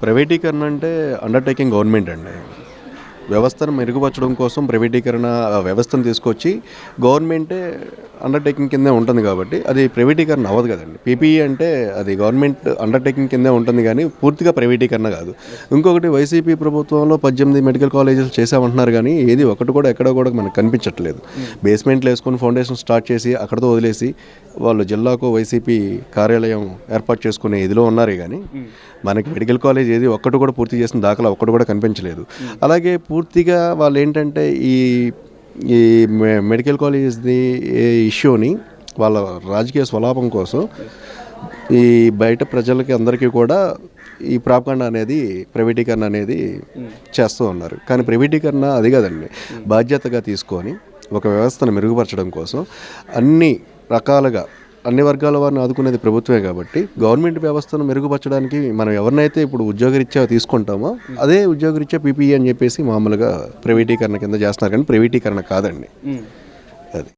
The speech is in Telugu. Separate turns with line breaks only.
ప్రైవేటీకరణ అంటే అండర్టేకింగ్ గవర్నమెంట్ అండి. వ్యవస్థను మెరుగుపరచడం కోసం ప్రైవేటీకరణ వ్యవస్థను తీసుకొచ్చి గవర్నమెంటే అండర్టేకింగ్ కిందే ఉంటుంది కాబట్టి అది ప్రైవేటీకరణ అవ్వదు కదండి. పీపీఈ అంటే అది గవర్నమెంట్ అండర్టేకింగ్ కిందే ఉంటుంది కానీ పూర్తిగా ప్రైవేటీకరణ కాదు. ఇంకొకటి వైసీపీ ప్రభుత్వంలో పద్దెనిమిది మెడికల్ కాలేజెస్ చేసామంటున్నారు కానీ ఏది ఒకటి కూడా ఎక్కడ కూడా మనకు కనిపించట్లేదు. బేస్మెంట్లు వేసుకొని ఫౌండేషన్ స్టార్ట్ చేసి అక్కడతో వదిలేసి వాళ్ళు జిల్లాకు వైసీపీ కార్యాలయం ఏర్పాటు చేసుకునే ఇదిలో ఉన్నారు కానీ మనకి మెడికల్ కాలేజ్ ఏది ఒక్కటి కూడా పూర్తి చేసిన దాఖలా ఒక్కటి కూడా కనిపించలేదు. అలాగే పూర్తిగా వాళ్ళు ఏంటంటే ఈ ఈ మె- మెడికల్ కాలేజ్ది ఈ ఇష్యూని వాళ్ళ రాజకీయ స్వలాభం కోసం ఈ బయట ప్రజలకి అందరికీ కూడా ఈ ప్రాపకాండ అనేది ప్రైవేటీకరణ అనేది చేస్తూ ఉన్నారు. కానీ ప్రైవేటీకరణ అది కాదండి. బాధ్యతగా తీసుకొని ఒక వ్యవస్థను మెరుగుపరచడం కోసం అన్ని రకాలుగా అన్ని వర్గాల వారిని ఆదుకునేది ప్రభుత్వమే కాబట్టి గవర్నమెంట్ వ్యవస్థను మెరుగుపరచడానికి మనం ఎవరినైతే ఇప్పుడు ఉద్యోగరీత్యా తీసుకుంటామో అదే ఉద్యోగరీత్యా పీపీఈ అని చెప్పేసి మామూలుగా ప్రైవేటీకరణ కింద చేస్తున్నారు కానీ ప్రైవేటీకరణ కాదండి. అది.